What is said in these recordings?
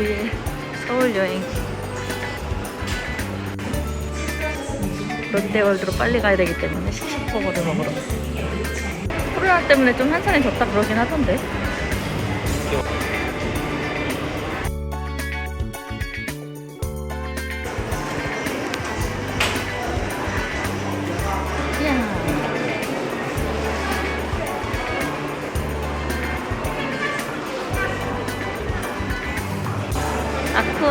우리의 서울 여행. 롯데월드로 빨리 가야 되기 때문에 씩씩버거를 먹으러. 코로나 때문에 좀 한산해졌다 그러긴 하던데.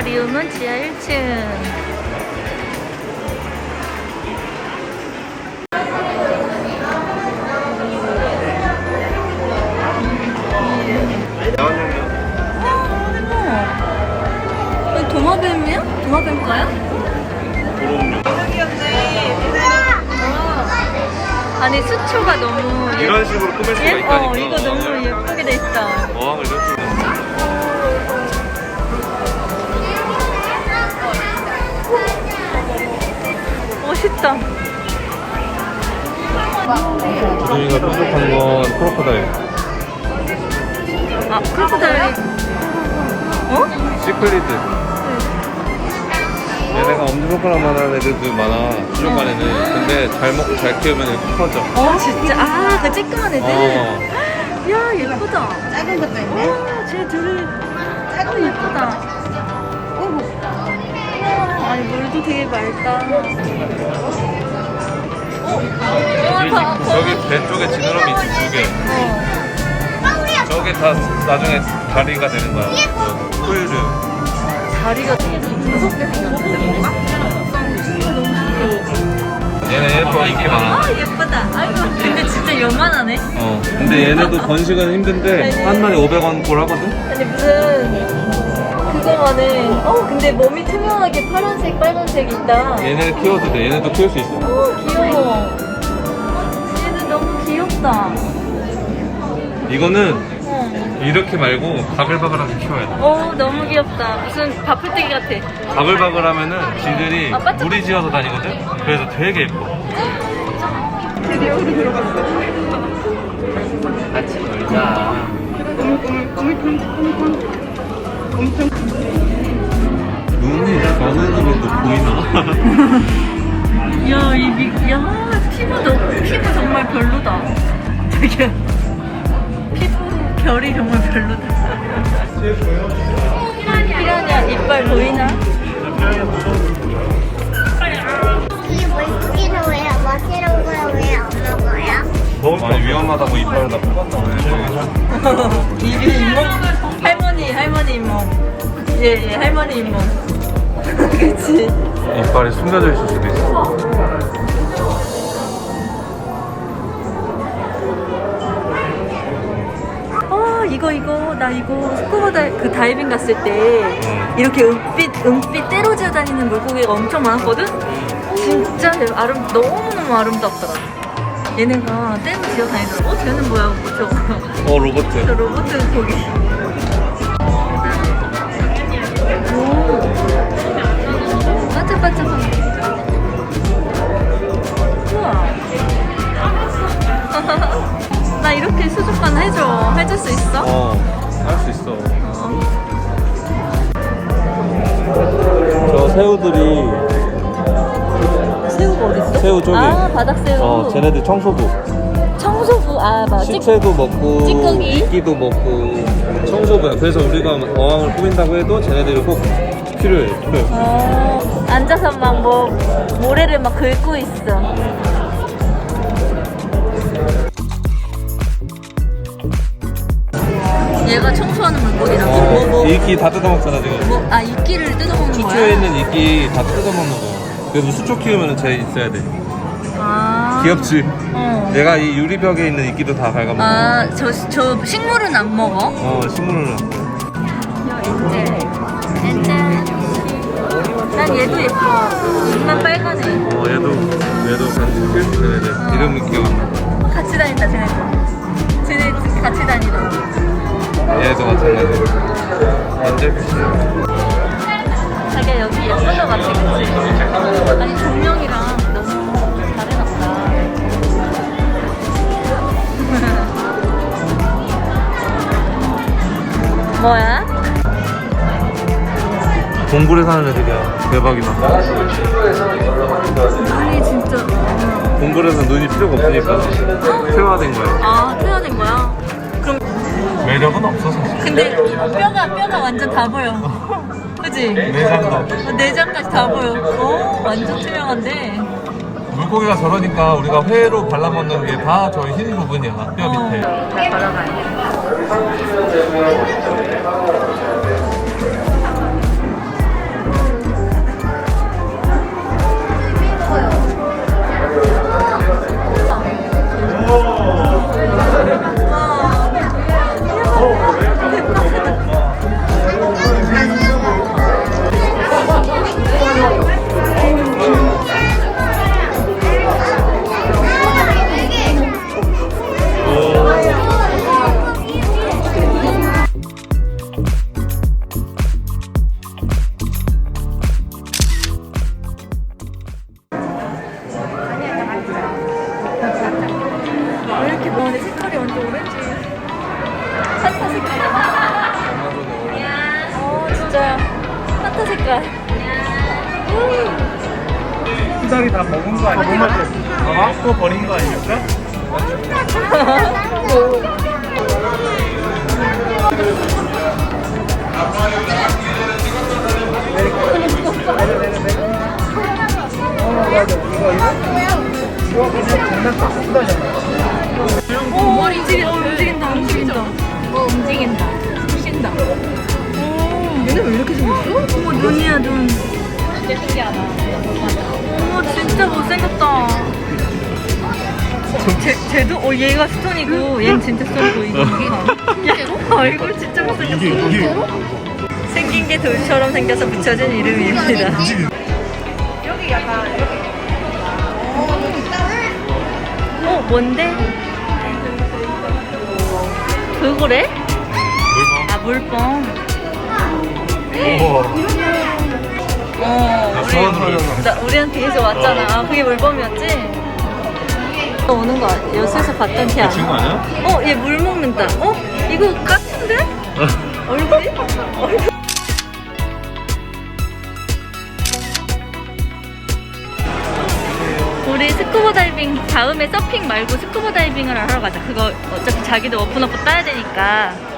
아쿠아리움은 지하 1층. 주둥이가 뾰족한 건 크로커다일. 아 크로커다일이 어? 시클리드. 얘네가 엄지손가락만 한 애들도 많아. 수족관 애는. 근데 잘 먹고 잘 키우면 이렇게 커져. 어 진짜 아 그 쬐끄만 애들. 어. 야 예쁘다. 작은 것도 있네. 와, 쟤 둘이 아주 예쁘다. 우와, 아니 물도 되게 맑다. 어, 어, 봐, 봐. 저기 배 쪽에 지느러미 있지, 두 개. 어, 저게 다 나중에 다리가 되는 거야. 그 포유류. 다리가 되게 무섭게 생겼는데 뭔가? 얘네 예뻐, 인기 많아. 아 예쁘다. 아이고 근데 진짜 요만하네. 어. 근데 얘네도 번식은 힘든데, 한 마리 500원 꼴 하거든? 아니 무슨 그거만은 어 근데 몸이 투명하게 파란색 빨간색 있다. 얘네를 키워도 돼. 얘네도 키울 수 있어. 오 귀여워. 얘는 너무 귀엽다. 이거는 어. 이렇게 말고 바글바글하게 키워야 돼. 어 너무 귀엽다. 무슨 바풀떼기 같아. 바글바글 하면은 지들이 아, 빠져. 무리 지어서 다니거든? 그래서 되게 예뻐. 같이 놀자. 눈이 저 눈으로도 보이나? 야, 이 미, 야, 피부도, 피부 정말 별로다. 되게, 피부 결이 정말 별로다. 피라냐, 이빨 보이나? 이게 물고기는 왜 맛이란 거야? 왜 안 먹어요? 아니 위험하다고 이빨을 다 뽑았다. 입이 잇몸? 할머니, 할머니 잇몸. 예, 예, 할머니 잇몸. 그치. 이빨이 숨겨져 있을 수도 있어. 아, 이거, 이거, 나 이거 스쿠버 다, 그 다이빙 갔을 때 응. 이렇게 은빛, 은빛 때려지어 다니는 물고기가 엄청 많았거든? 진짜 대- 아름, 너무 너무 아름답더라. 얘네가 떼로 지어 다니더라고. 어, 쟤는 뭐야, 그쵸? 어 로봇. 저 로봇 거기. 나 이렇게 수족관 해줘. 해줄 수 있어? 어 할 수 있어. 어. 저 새우들이 새우가 어딨어? 새우 저기. 아, 바닥새우. 어 쟤네들 청소부. 청소부. 아, 맞아. 식새도 먹고 찌꺼기. 이끼도 먹고 청소부야. 그래서 우리가 어항을 꾸민다고 해도 쟤네들이 꼭 필요해. 필요해. 어, 앉아서 막 뭐 모래를 막 긁고 있어. 얘가 청소하는 물고기라고? 뭐, 뭐, 이끼 다 뜯어먹잖아 지금. 뭐, 아, 이끼를 뜯어먹는 거야? 수초에 있는 이끼 다 뜯어먹는 거야. 그래서 수초 키우면 쟤 있어야 돼. 아. 귀엽지? 어. 내가 이 유리벽에 있는 이끼도 다 갉아먹어. 아, 저, 저 식물은 안 먹어? 어 식물은 짠짠. 난 얘도 예뻐. 입만 빨간해. 어 얘도 얘도 같이 키울 수 있는 애들. 어. 안 나. 같이 다닌다, 쟤네도. 쟤네 같이 다니다. 얘도 마찬가지고. 완전 자기야, 여기 예쁜 것 같아, 그치? 아니, 조명이랑 너무 잘 해놨다. 뭐야? 동굴에 사는 애들이야. 대박이다. 눈이 진짜. 동굴에서 눈이 필요가 없으니까 퇴화된 거야. 아? 그럼, 매력은 없어 사실. 근데 뼈가, 뼈가 완전 다 보여. 그지? 내장도. 내장까지 다 보여. 오, 완전 투명한데. 물고기가 저러니까 우리가 회로 발라 먹는 게 다저흰 부분이야. 뼈 밑에. 잘 걸어가야 왜 색깔. 수달이 다 먹은 거 아니야? 아, 또 버린 거 아닙니까? 오, 움직인다, 움직인다, 움직인다. 어, 움직인다. 쉰다. 오, 얘네 왜 이렇게 생겼어? 어머, 눈이야, 눈. 진짜 신기하다. 어머, 진짜 못생겼다. 쟤, 쟤도? 어, 얘가 스톤이고, 얘는 진짜 스톤 보이고. 야, 얼굴 진짜 못생겼어. 생긴 게 돌처럼 생겨서 붙여진 이름입니다. 어, 뭔데? 그거래? 아, 물뻥. 어, 우리, 나, 우리한테 계속 왔잖아. 아, 그게 물범이었지? 또 오는 거 아니야? 여수에서 봤던 걔 친구 아니야? 아니야? 어, 얘 물 먹는다. 어? 이거 같은데? 얼굴이? 얼굴. 우리 스쿠버 다이빙 다음에 서핑 말고 스쿠버 다이빙을 하러 가자. 그거 어차피 자기도 오프 따야 되니까.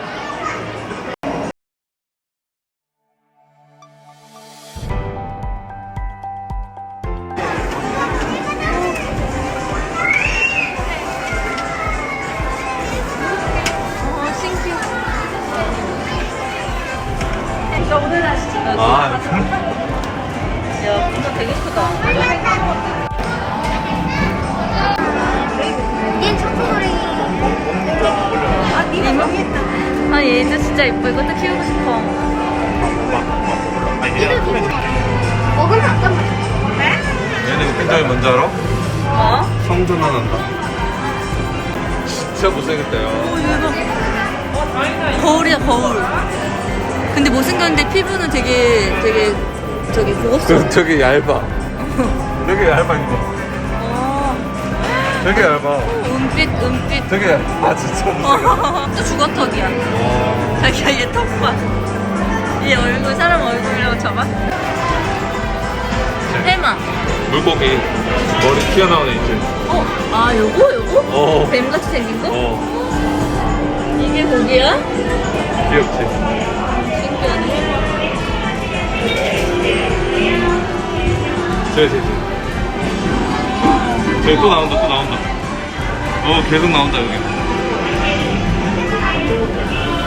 아, 야, 진짜 되게 크다. 얘 초코머리. 아, 니가 아, 얘도 진짜 예뻐. 이것도 키우고 싶어. 얘도 기분. 먹으면 어떤 맛? 얘는 굉장히 뭔지 알아? 어? 성전화 난다. 진짜 대박. 거울이야, 거울. 근데 못생겼는데 피부는 되게, 되게, 저기, 고급스러워. 저, 되게 얇아. 되게 얇아, 이거. 어, 되게 얇아. 은빛, 은빛. 되게 얇아. 아, 진짜 못생겼다. 또 죽어턱이야. 와. 자기야, 얘 턱 봐. 얘 얼굴, 사람 얼굴이라고 쳐봐. 해마. 물고기. 머리 애 있지? 어, 아, 요거, 요거? 어. 뱀같이 생긴 거? 어. 이게 고기야? 귀엽지? 저기, 저기. 저기 또 나온다, 또 나온다. 어, 계속 나온다, 여기.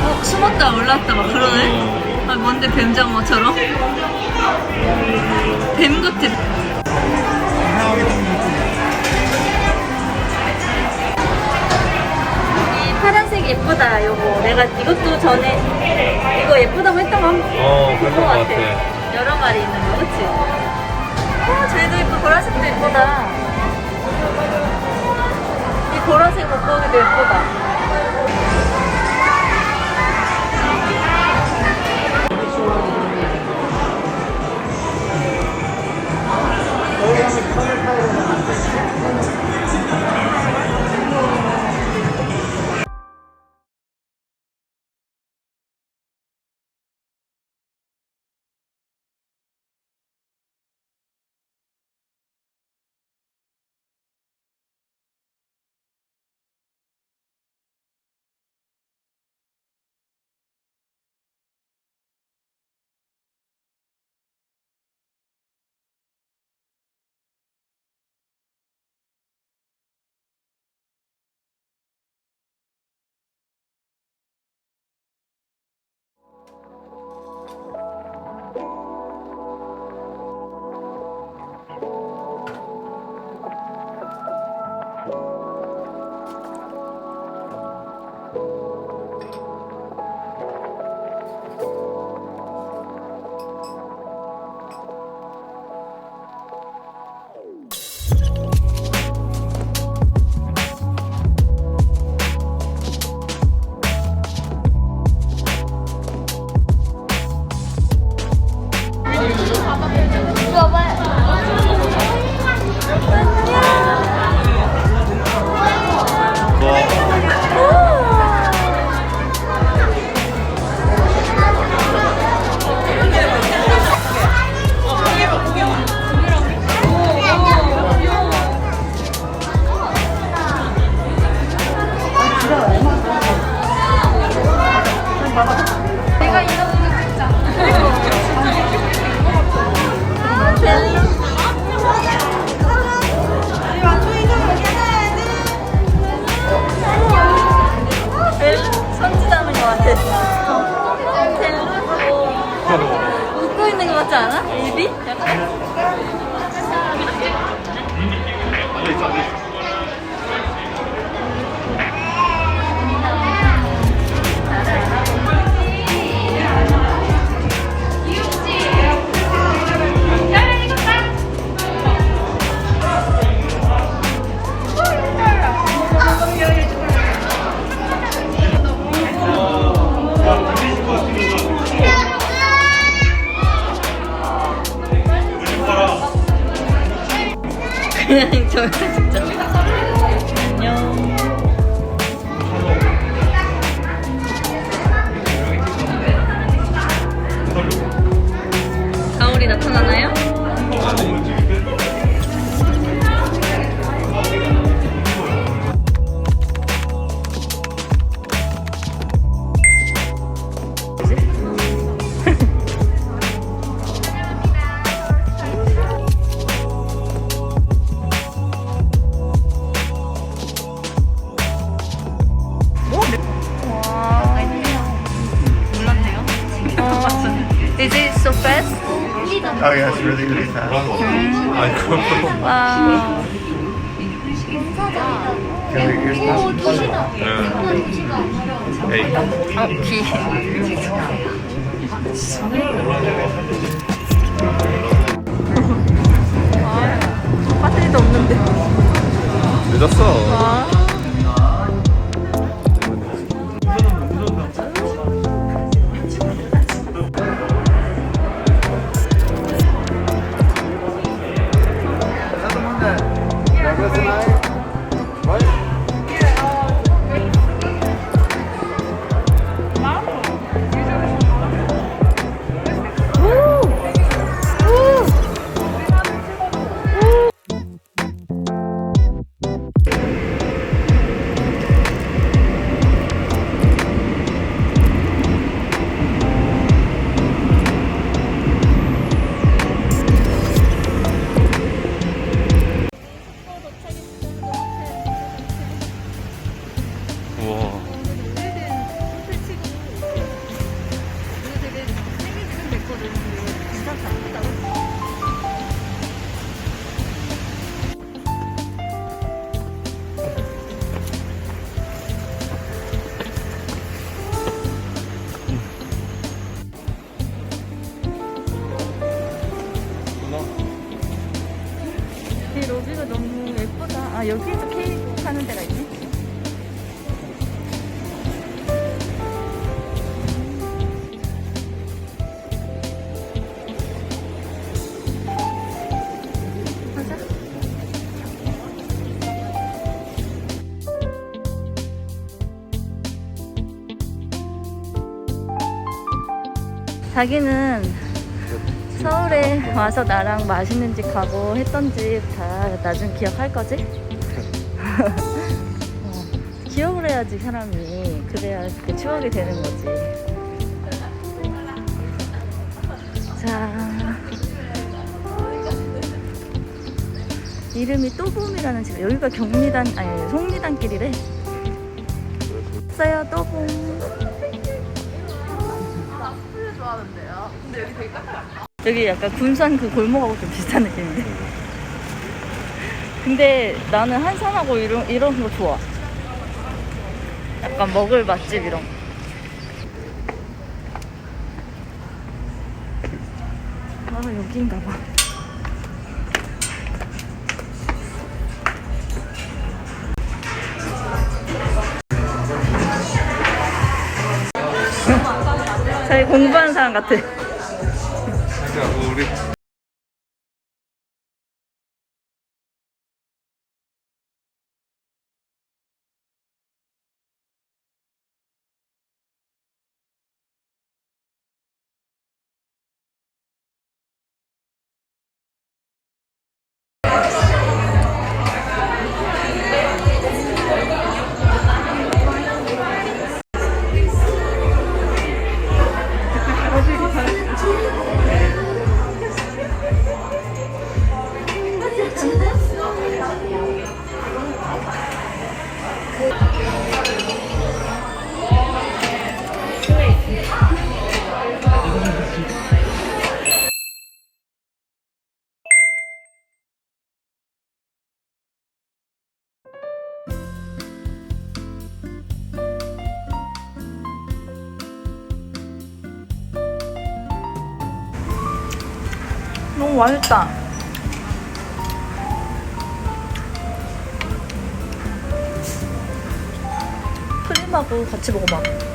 어, 숨었다 올랐다 막 그러네. 어. 아, 뭔데 뱀장어처럼? 뱀 같아. 이 파란색 예쁘다, 요거. 내가 이것도 전에 이거 예쁘다고 했던 거 한번 어, 본 그랬던 거것 같아. 같아. 여러 마리 있는 거, 그치? 어, 쟤도 예뻐. 보라색도 예쁘다. 이 보라색 물고기도 예쁘다. Bye-bye. 어, 귀. 아, 배터리도 없는데. 늦었어. 아. 자기는 서울에 와서 나랑 맛있는 집 가고 했던 집 다 나중 기억할 거지? 어, 기억을 해야지 사람이 그래야 그 추억이 되는 거지. 자 이름이 또봄이라는 집 여기가 경리단 아니 송리단길이래. 있어요 또봄. 여기 약간 군산 그 골목하고 좀 비슷한 느낌인데. 근데 나는 한산하고 이런, 이런 거 좋아. 약간 먹을 맛집 이런 거. 아, 여기인가 봐. 저희 공부하는 사람 같아. Saúde. Yes. 맛있다. 크림하고 같이 먹어봐.